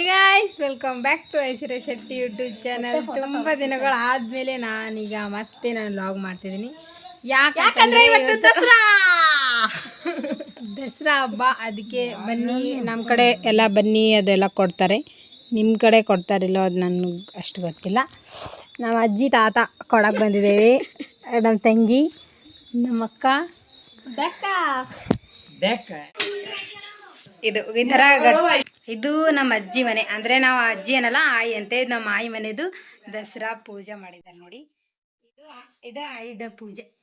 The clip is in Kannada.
Guys welcome back to Aishwarya Shetty YouTube channel ತುಂಬ ದಿನಗಳು ಆದಮೇಲೆ ನಾನೀಗ ಮತ್ತೆ ನಾನು ಲಾಗ್ ಮಾಡ್ತಿದ್ದೀನಿ. ಯಾಕಂದ್ರೆ ಇವತ್ತು ದಸರಾ? ದಸರಾ ಹಬ್ಬ ಅದಕ್ಕೆ ಬನ್ನಿ ನಮ್ಮ ಕಡೆ ಎಲ್ಲ ಬನ್ನಿ ಅದೆಲ್ಲ ಕೊಡ್ತಾರೆ. ನಿಮ್ಮ ಕಡೆ ಕೊಡ್ತಾರಿಲ್ಲೋ ಅದು ನನಗೆ ಅಷ್ಟು ಗೊತ್ತಿಲ್ಲ. ನಮ್ಮ ಅಜ್ಜಿ ತಾತ ಕೊಡಕ್ಕೆ ಬಂದಿದ್ದೇವೆ. ನಮ್ಮ ತಂಗಿ ನಮ್ಮ ಅಕ್ಕ. ಇದು ಈ ಥರ ಇದು ನಮ್ಮ ಅಜ್ಜಿ ಮನೆ. ಅಂದ್ರೆ ನಾವು ಅಜ್ಜಿ ಏನಲ್ಲ, ಆಯಿ ಅಂತೆ. ನಮ್ಮ ಆಯಿ ಮನೆದು ದಸರಾ ಪೂಜೆ ಮಾಡಿದ್ದಾರೆ ನೋಡಿ. ಇದು ಇದು ಆಯುಧ ಪೂಜೆ.